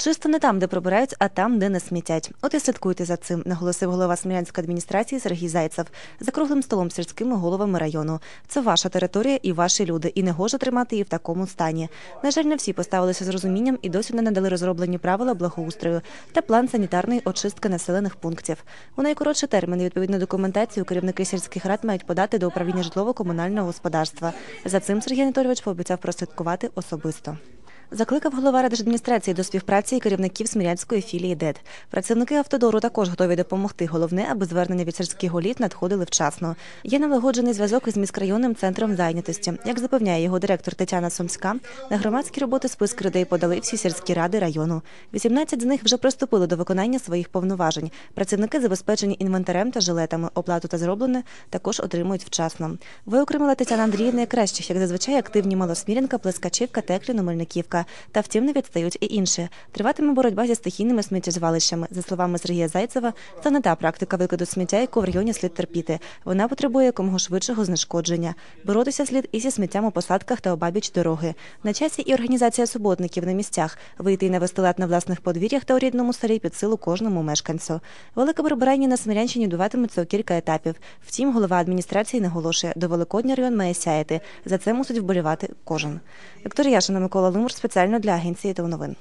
Чисто не там, де прибирають, а там, де не смітять. От і слідкуйте за цим, наголосив голова Смілянської адміністрації Сергій Зайцев за круглим столом сільськими головами району. Це ваша територія і ваші люди, і не гоже тримати її в такому стані. На жаль, не всі поставилися з розумінням і досі не надали розроблені правила благоустрою та план санітарної очистки населених пунктів. У найкоротші терміни відповідну документацію керівники сільських рад мають подати до управління житлово-комунального господарства. За цим Сергій Анатолійович пообіцяв прослідкувати особисто. Закликав голова рададміністрації до співпраці керівників Смілянської філії ДЕД. Працівники автодору також готові допомогти. Головне, аби звернення від сільських голів надходили вчасно. Є налагоджений зв'язок із міськрайонним центром зайнятості. Як запевняє його директор Тетяна Сумська, на громадські роботи списки людей подали всі сільські ради району. 18 з них вже приступили до виконання своїх повноважень. Працівники забезпечені інвентарем та жилетами. Оплату та зроблене також отримують вчасно. Виокремила Тетяна Андріївна кращих, як зазвичай активні Малосмірянка, Плескачівка, Текліно, Мельниківка. Та втім не відстають і інші. Триватиме боротьба зі стихійними сміттєзвалищами. За словами Сергія Зайцева, це не та практика викиду сміття, яку в районі слід терпіти. Вона потребує якомога швидшого знешкодження. Боротися слід і зі сміттям у посадках та обабіч дороги. На часі і організація суботників на місцях вийти і навести лад на власних подвір'ях та у рідному селі під силу кожному мешканцю. Велике прибирання на Смілянщині відбуватиметься у кілька етапів. Втім, голова адміністрації наголошує, до Великодня район має сяяти. За це мусить вболівати кожен. Вікторія Яшина, Микола Лимур спеціально для агенції новин.